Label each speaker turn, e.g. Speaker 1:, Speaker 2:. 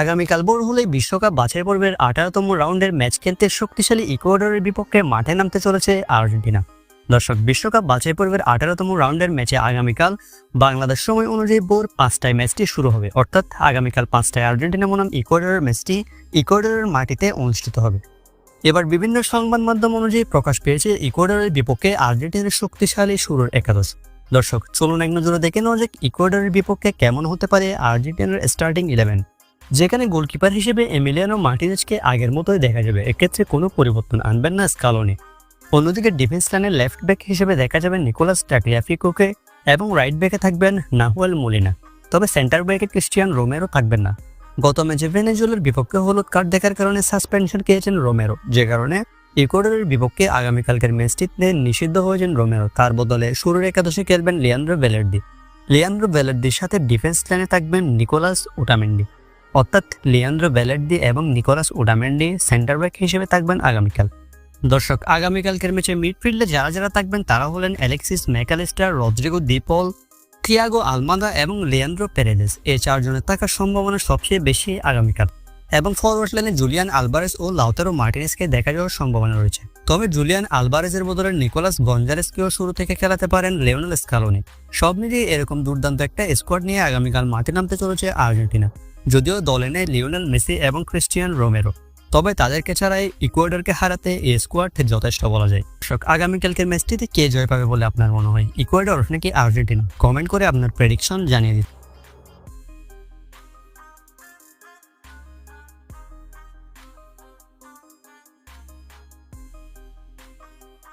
Speaker 1: আগামীকাল ভোর হলে বিশ্বকাপ বাছাই পর্বের আঠারোতম রাউন্ডের ম্যাচ খেলতে শক্তিশালী ইকুয়েডরের বিপক্ষে মাঠে নামতে চলেছে আর্জেন্টিনা। দর্শক, বিশ্বকাপ বাছাই পর্বের আঠারোতম রাউন্ডের ম্যাচে আগামীকাল বাংলাদেশ সময় অনুযায়ী ভোর পাঁচটায় ম্যাচটি শুরু হবে। অর্থাৎ আগামীকাল পাঁচটায় আর্জেন্টিনা বনাম ইকুয়েডরের ম্যাচটি ইকুয়েডরের মাটিতে অনুষ্ঠিত হবে। এবার বিভিন্ন সংবাদ মাধ্যম অনুযায়ী প্রকাশ পেয়েছে ইকুয়েডরের বিপক্ষে আর্জেন্টিনার শক্তিশালী শুরুর একাদশ। দর্শক, চলুন এক নজরে দেখে নেওয়া যাক ইকুয়েডরের বিপক্ষে কেমন হতে পারে আর্জেন্টিনার স্টার্টিং ইলেভেন। যেখানে গোলকিপার হিসেবে এমিলিয়ানো মার্টিনেজকে আগের মতোই দেখা যাবে, এক্ষেত্রে কোনো পরিবর্তন আনবেন না স্কালোনি। অন্যদিকে ডিফেন্স লাইনের লেফট ব্যাক হিসেবে দেখা যাবে নিকোলাস টাকলিয়াফিকোকে এবং রাইট ব্যাকে থাকবেন নাহুয়েল মলিনা। তবে সেন্টার ব্যাকে ক্রিস্টিয়ান রোমেরো থাকবেন না। গত ম্যাচে ভেনেজুয়েলার বিপক্ষে হলুদ কার্ড দেখার কারণে সাসপেনশন খেয়েছেন রোমেরো, যে কারণে ইকুয়েডরের বিপক্ষে আগামীকালকের ম্যাচটিতে নিষিদ্ধ হয়েছেন রোমেরো। তার বদলে শুরুর একাদশে খেলবেন লিয়ান্দ্রো বেলের্দি লিয়ান্দ্রো বেলের্দির সাথে ডিফেন্স লাইনে থাকবেন নিকোলাস ওটামেন্ডি। অর্থাৎ লিয়ান্দ্রো বেলের্দি এবং নিকোলাস ওটামেন্ডি সেন্টার ব্যাক হিসেবে থাকবেন আগামীকাল। দর্শক, আগামীকালকের ম্যাচে মিডফিল্ডে যারা যারা থাকবেন, তারা হলেন Alexis Mac Allister, Rodrigo De Paul Thiago Almada এবং লিয়ান্দ্রো পেরেদেস। এই চারজনের থাকার সম্ভাবনা সবচেয়ে বেশি আগামীকাল। এবং ফরওয়ার্ড লাইনে জুলিয়ান আলবারেস ও লাউতারো মার্টিনেসকে দেখা যাওয়ার সম্ভাবনা রয়েছে। তবে জুলিয়ান আলবারেজের বদলে নিকোলাস গঞ্জারেসকেও শুরু থেকে খেলাতে পারেন লিওনেল স্কালোনি। সব মিলিয়ে এরকম দুর্দান্ত একটা স্কোয়াড নিয়ে আগামীকাল মাঠে নামতে চলেছে আর্জেন্টিনা। যদিও দলে নেয় লিওনেল মেসি এবং ক্রিস্টিয়ান রোমেরো, তবে তাদেরকে ছাড়াই ইকুয়েডরকে হারাতে এই স্কোয়াড যথেষ্ট বলা যায়। দর্শক আগামীকালকের ম্যাচটিতে কে জয় পাবে বলে আপনার মনে হয়? ইকুয়েডর নাকি আর্জেন্টিনা? কমেন্ট করে আপনার প্রেডিকশন জানিয়ে দিন।